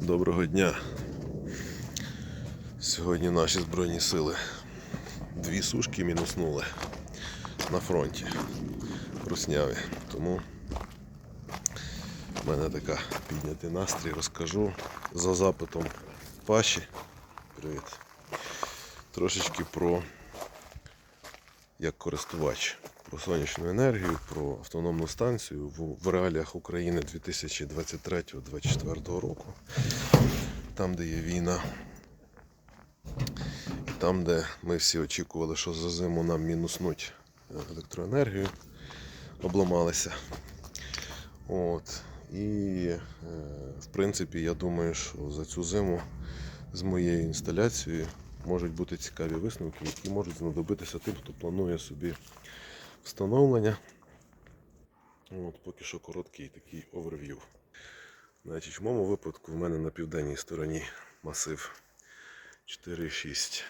Доброго дня. Сьогодні наші Збройні сили дві сушки мінуснули на фронті русняві. Тому в мене така піднятий настрій, розкажу за запитом Паші. Привіт. Трошечки про як користувач, про сонячну енергію, про автономну станцію в, реаліях України 2023-2024 року, там, де є війна, і там, де ми всі очікували, що за зиму нам мінуснуть е, електроенергію, обламалися. От. І, е, в принципі, я думаю, що за цю зиму з моєю інсталяцією можуть бути цікаві висновки, які можуть знадобитися тим, хто планує собі встановлення. От, поки що короткий такий оверв'ю. Значить, в моєму випадку в мене на південній стороні масив 4,6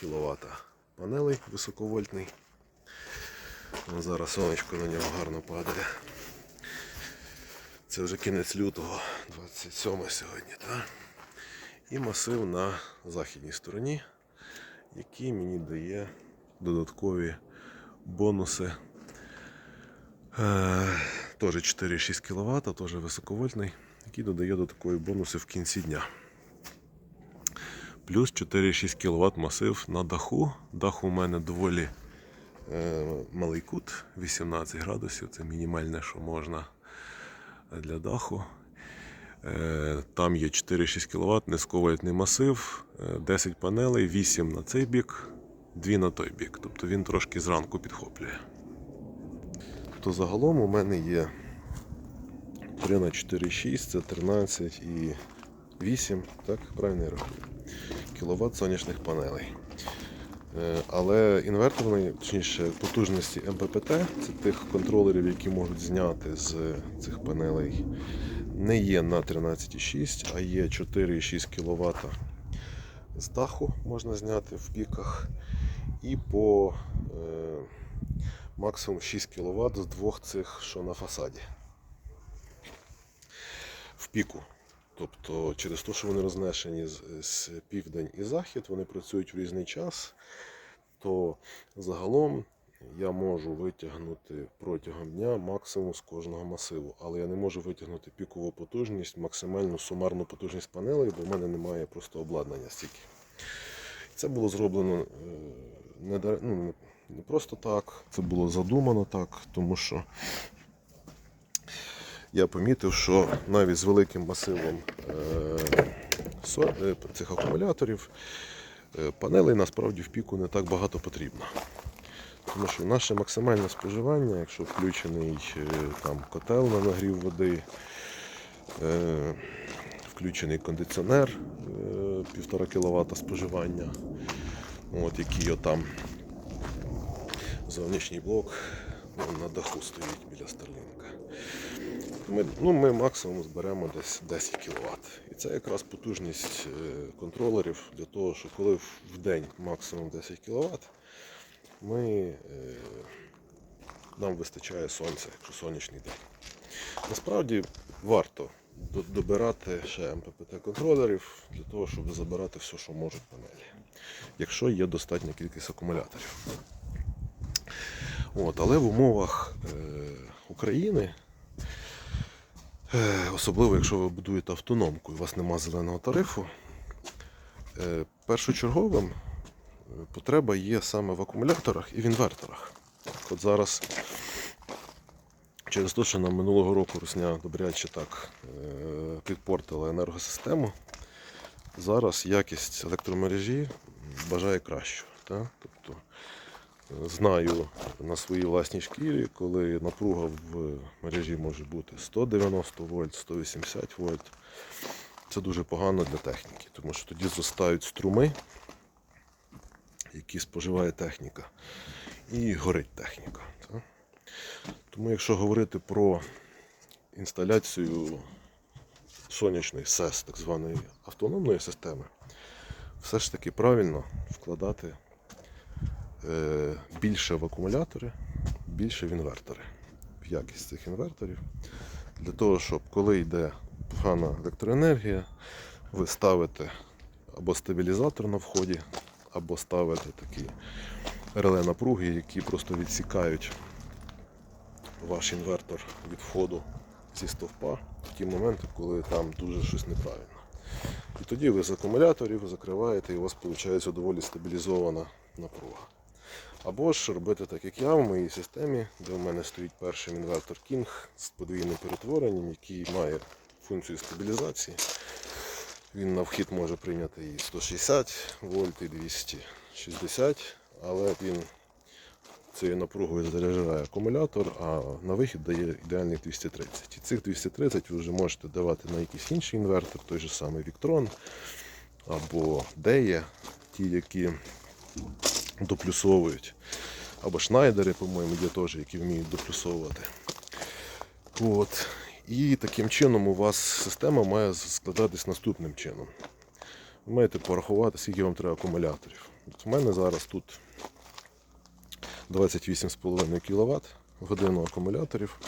кВт панелей високовольтний. Зараз сонечко на нього гарно падає. Це вже кінець лютого, 27 сьогодні. Так? І масив на західній стороні, який мені дає додаткові бонуси. Е, Теж 4,6 кВт, теж високовольтний, який додає додаткові бонуси в кінці дня. Плюс 4,6 кВт масив на даху. Дах у мене доволі е, малий кут, 18 градусів. Це мінімальне, що можна для даху. Е, Там є 4,6 кВт, низьковольтний масив, е, 10 панелей, 8 на цей бік, 2 на той бік. Тобто він трошки зранку підхоплює. То загалом у мене є 3 на 4,6, це 13 і 8, так, правильно я рахую, кВт сонячних панелей. Е, Але інверторної, точніше, потужності МППТ, це тих контролерів, які можуть зняти з цих панелей, не є на 13,6, а є 4,6 кВт з даху можна зняти в піках. І по е, максимум 6 кВт з двох цих, що на фасаді. В піку. Тобто через те, що вони рознесені з, з південь і захід, вони працюють в різний час, то загалом я можу витягнути протягом дня максимум з кожного масиву. Але я не можу витягнути пікову потужність, максимальну сумарну потужність панелей, бо в мене немає просто обладнання стільки. Це було зроблено е, не, ну, не просто так, це було задумано так, тому що я помітив, що навіть з великим масивом е, е, цих акумуляторів панелей насправді в піку не так багато потрібно. Тому що наше максимальне споживання, якщо включений там, котел на нагрів води, включений кондиціонер 1,5 кВт споживання, от, який отам зовнішній блок ну, на даху стоїть біля Старлінка. Ми, ну, ми максимум зберемо десь 10 кВт. І це якраз потужність е, контролерів для того, що коли в день максимум 10 кВт, ми, е, нам вистачає сонця, якщо сонячний день. Насправді варто добирати ще МППТ контролерів для того, щоб забирати все, що можуть панелі, якщо є достатня кількість акумуляторів. От, але в умовах е, України, е, особливо якщо ви будуєте автономку і у вас немає зеленого тарифу, е, першочерговим е, потреба є саме в акумуляторах і в інверторах. От зараз через те, що нам минулого року Русня добряче так е, підпортила енергосистему, зараз якість електромережі бажає кращого. Так? Тобто е, знаю на своїй власній шкірі, коли напруга в мережі може бути 190 вольт, 180 вольт. Це дуже погано для техніки, тому що тоді зростають струми, які споживає техніка, і горить техніка. так. Тому якщо говорити про інсталяцію сонячної СЕС, так званої автономної системи, все ж таки правильно вкладати е, більше в акумулятори, більше в інвертори, в якість цих інверторів, для того, щоб коли йде погана електроенергія, ви ставите або стабілізатор на вході, або ставите такі реле напруги, які просто відсікають ваш інвертор від входу зі стовпа в ті моменти, коли там дуже щось неправильно. І тоді ви з акумуляторів закриваєте, і у вас виходить доволі стабілізована напруга. Або ж робити так, як я в моїй системі, де в мене стоїть перший інвертор King з подвійним перетворенням, який має функцію стабілізації. Він на вхід може прийняти і 160 вольт, і 260, але він цією напругою заряджає акумулятор, а на вихід дає ідеальний 230. І цих 230 ви вже можете давати на якийсь інший інвертор, той же самий Victron або Deya, ті, які доплюсовують. Або Шнайдери, по-моєму, є теж, які вміють доплюсовувати. От. І таким чином у вас система має складатись наступним чином. Ви маєте порахувати, скільки вам треба акумуляторів. От у мене зараз тут 28,5 кВт годину акумуляторів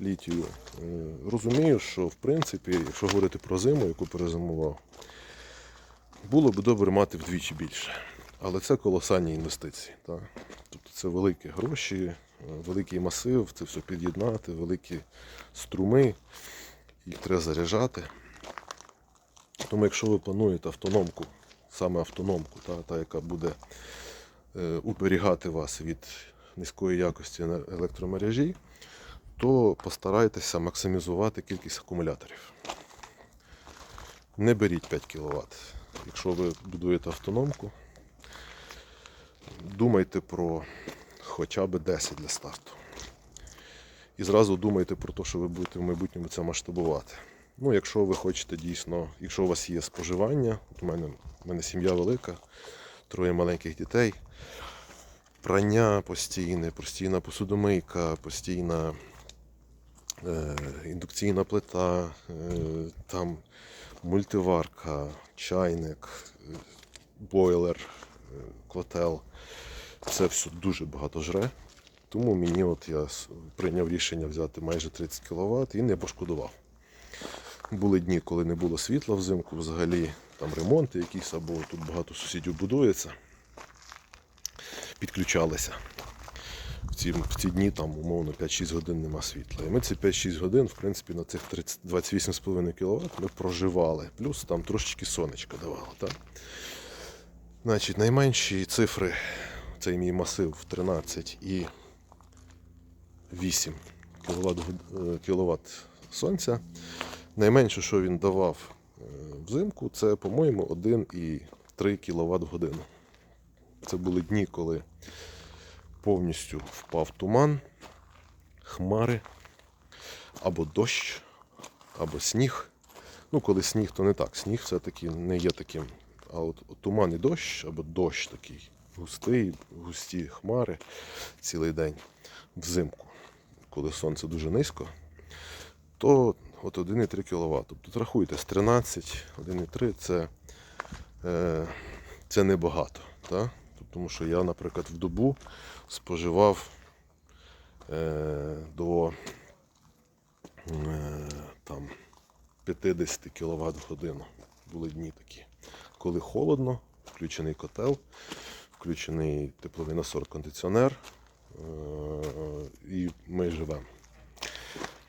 літію. Е, Розумію, що в принципі, якщо говорити про зиму, яку перезимував, було б добре мати вдвічі більше. Але це колосальні інвестиції. Так? Тобто це великі гроші, е, великий масив, це все під'єднати, великі струми, їх треба заряджати. Тому якщо ви плануєте автономку, саме автономку, та, та яка буде уберігати вас від низької якості електромережі, то постарайтеся максимізувати кількість акумуляторів. Не беріть 5 кВт. Якщо ви будуєте автономку, думайте про хоча б 10 для старту. І зразу думайте про те, що ви будете в майбутньому це масштабувати. Ну, якщо ви хочете дійсно, якщо у вас є споживання, от у мене, у мене сім'я велика, троє маленьких дітей, прання постійне, постійна посудомийка, постійна е, індукційна плита, е, там мультиварка, чайник, е, бойлер, е, котел. Це все дуже багато жре. Тому мені от я прийняв рішення взяти майже 30 кВт і не пошкодував. Були дні, коли не було світла взимку, взагалі там ремонти якісь, або тут багато сусідів будується. Підключалися. В ці, в ці дні там умовно 5-6 годин нема світла. І ми ці 5-6 годин, в принципі, на цих 28,5 кВт ми проживали. Плюс там трошечки сонечко давало. Так? Значить, найменші цифри, цей мій масив 13 і 8 кВт, кВт сонця. Найменше, що він давав е, взимку, це, по-моєму, 1,3 кВт в годину. Це були дні, коли повністю впав туман, хмари, або дощ, або сніг. Ну, коли сніг, то не так. Сніг все-таки не є таким. А от туман і дощ, або дощ такий густий, густі хмари цілий день взимку, коли сонце дуже низько, то от 1,3 кВт. Тобто рахуйте, з 13, 1,3 це, е, це небагато. Так? Тому що я, наприклад, в добу споживав е, до е, там, 50 кВт в годину. Були дні такі. Коли холодно, включений котел, включений тепловий насор кондиціонер, е, і ми живемо.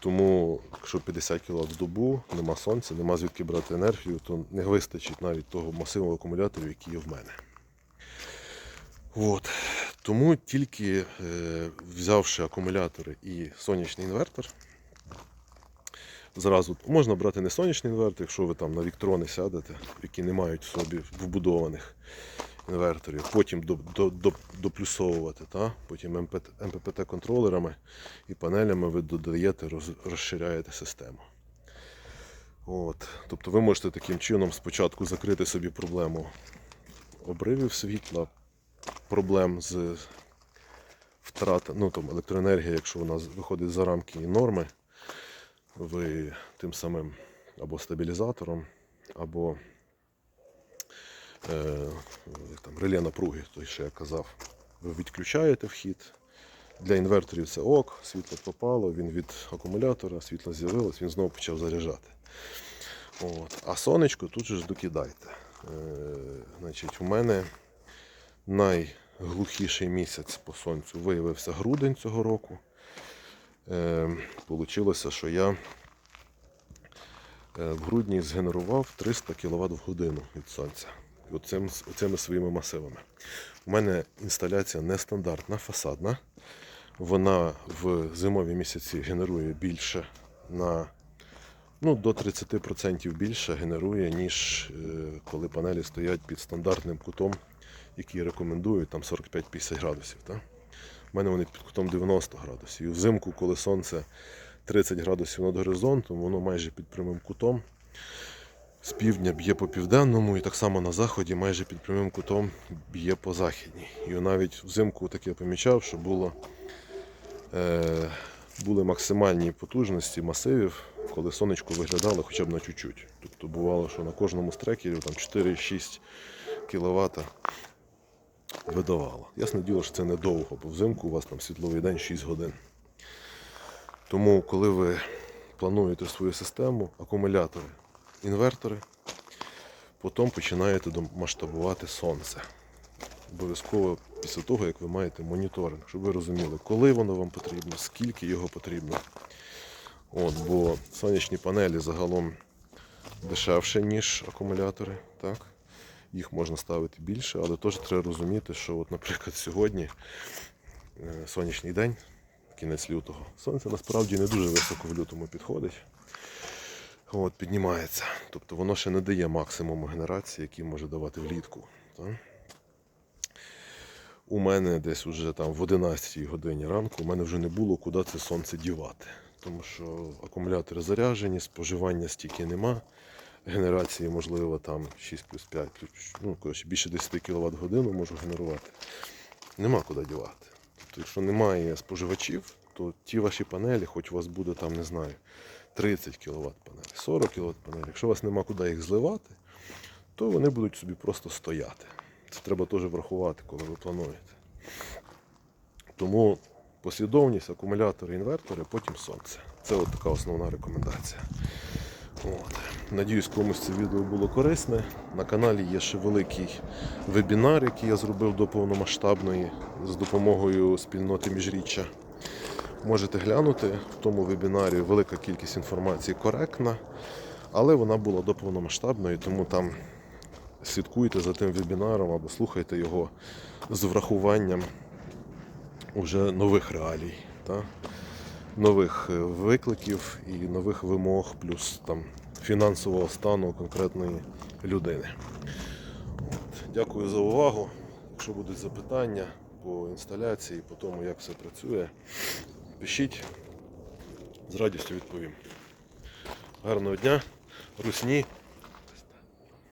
Тому, якщо 50 кВт в добу, нема сонця, нема звідки брати енергію, то не вистачить навіть того масиву акумуляторів, який є в мене. От. Тому тільки е, взявши акумулятори і сонячний інвертор, зразу можна брати не сонячний інвертор, якщо ви там на віктрони сядете, які не мають в собі вбудованих інверторів, потім до, до, до, доплюсовувати, та? потім МППТ-контролерами і панелями ви додаєте, розширяєте систему. От. Тобто ви можете таким чином спочатку закрити собі проблему обривів світла, проблем з втрат, ну там якщо вона виходить за рамки і норми, ви тим самим або стабілізатором, або там, реле напруги, той, що я казав, ви відключаєте вхід. Для інверторів це ок, світло попало, він від акумулятора, світло з'явилось, він знову почав заряджати. От. А сонечко тут же ж докидайте. Е, значить, у мене найглухіший місяць по сонцю виявився грудень цього року. Е, Получилося, що я е, в грудні згенерував 300 кВт в годину від сонця. Оцим, оцими своїми масивами. У мене інсталяція нестандартна, фасадна. Вона в зимові місяці генерує більше на ну, до 30% більше генерує, ніж е, коли панелі стоять під стандартним кутом, який рекомендують там 45-50 градусів. Так? У мене вони під кутом 90 градусів. І взимку, коли сонце 30 градусів над горизонтом, воно майже під прямим кутом. З півдня б'є по південному, і так само на заході майже під прямим кутом б'є по західній. І навіть взимку таке помічав, що було, е, були максимальні потужності масивів, коли сонечко виглядало хоча б на чуть-чуть. Тобто бувало, що на кожному стрекері там 4-6 кВт видавало. Ясне діло, що це недовго, бо взимку у вас там світловий день 6 годин. Тому, коли ви плануєте свою систему, акумулятори, інвертори, потім починаєте масштабувати сонце. Обов'язково після того, як ви маєте моніторинг, щоб ви розуміли, коли воно вам потрібно, скільки його потрібно. От, бо сонячні панелі загалом дешевше, ніж акумулятори. Так? Їх можна ставити більше, але теж треба розуміти, що, от, наприклад, сьогодні е, сонячний день, кінець лютого, сонце насправді не дуже високо в лютому підходить. От, піднімається. Тобто воно ще не дає максимуму генерації, який може давати влітку. Так? У мене десь уже там в 11 годині ранку у мене вже не було куди це сонце дівати. Тому що акумулятори заряджені, споживання стільки нема. Генерації, можливо, там 6 плюс 5, ну, коротше, більше 10 кВт годину можу генерувати. Нема куди дівати. Тобто, якщо немає споживачів, то ті ваші панелі, хоч у вас буде там, не знаю, 30 кВт панелі, 40 кВт панелі, якщо у вас нема куди їх зливати, то вони будуть собі просто стояти. Це треба теж врахувати, коли ви плануєте. Тому послідовність, акумулятори, інвертори, потім сонце. Це от така основна рекомендація. От. Надіюсь, комусь це відео було корисне. На каналі є ще великий вебінар, який я зробив до повномасштабної з допомогою спільноти міжріччя. Можете глянути в тому вебінарі велика кількість інформації коректна, але вона була до повномасштабної, тому там слідкуйте за тим вебінаром або слухайте його з врахуванням уже нових реалій, та? нових е, викликів і нових вимог, плюс там фінансового стану конкретної людини. От. Дякую за увагу. Якщо будуть запитання по інсталяції, по тому, як все працює, пишіть, з радістю відповім. Гарного дня, русні